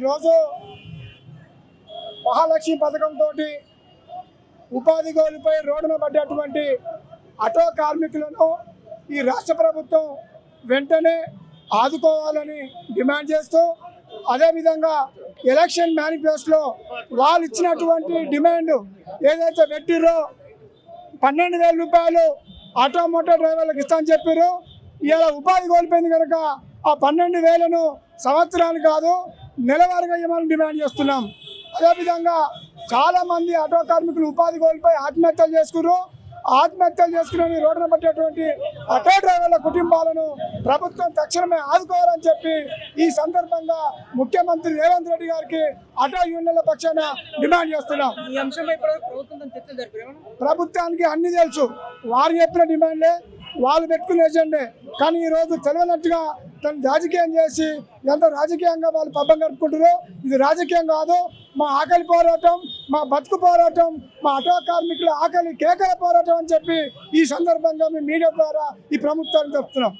ఈరోజు మహాలక్ష్మి పథకంతో ఉపాధి కోల్పోయి రోడ్డున పడ్డటువంటి ఆటో కార్మికులను ఈ రాష్ట్ర ప్రభుత్వం వెంటనే ఆదుకోవాలని డిమాండ్ చేస్తూ అదేవిధంగా ఎలక్షన్ మేనిఫెస్టోలో వాళ్ళు ఇచ్చినటువంటి డిమాండ్ ఏదైతే పెట్టిరో పన్నెండు వేల రూపాయలు ఆటోమోటో డ్రైవర్లకు డ్రైవర్లకు ఇస్తామని చెప్పారు ఇలా ఉపాధి కోల్పోయింది కనుక ఆ పన్నెండు వేలను సంవత్సరానికి కాదు నెలవారీగా ఇవ్వమని డిమాండ్ చేస్తున్నాం. అదేవిధంగా చాలామంది ఆటో కార్మికులు ఉపాధి కోల్పోయి ఆత్మహత్యలు చేసుకున్నారు ఆత్మహత్యలు చేసుకుని రోడ్డున పట్టేటువంటి ఆటో డ్రైవర్ల కుటుంబాలను ప్రభుత్వం తక్షణమే ఆదుకోవాలని చెప్పి ఈ సందర్భంగా ముఖ్యమంత్రి రేవంత్ రెడ్డి గారికి ఆటో యూనియన్ల పక్షాన డిమాండ్ చేస్తున్నాం. ప్రభుత్వానికి అన్ని తెలుసు. వారు చెప్పిన డిమాండ్లే. వాళ్ళు పెట్టుకునే ఎజెండే. కానీ ఈరోజు తెలియనట్టుగా తను రాజకీయం చేసి ఎంత రాజకీయంగా వాళ్ళు పబ్బం గడుపుకుంటారో ఇది రాజకీయం కాదు. మా ఆకలి పోరాటం మా బతుకు పోరాటం మా ఆటో కార్మికుల ఆకలి కేకల పోరాటం అని చెప్పి ఈ సందర్భంగా మేము మీడియా ద్వారా ఈ ప్రభుత్వానికి చెప్తున్నాం.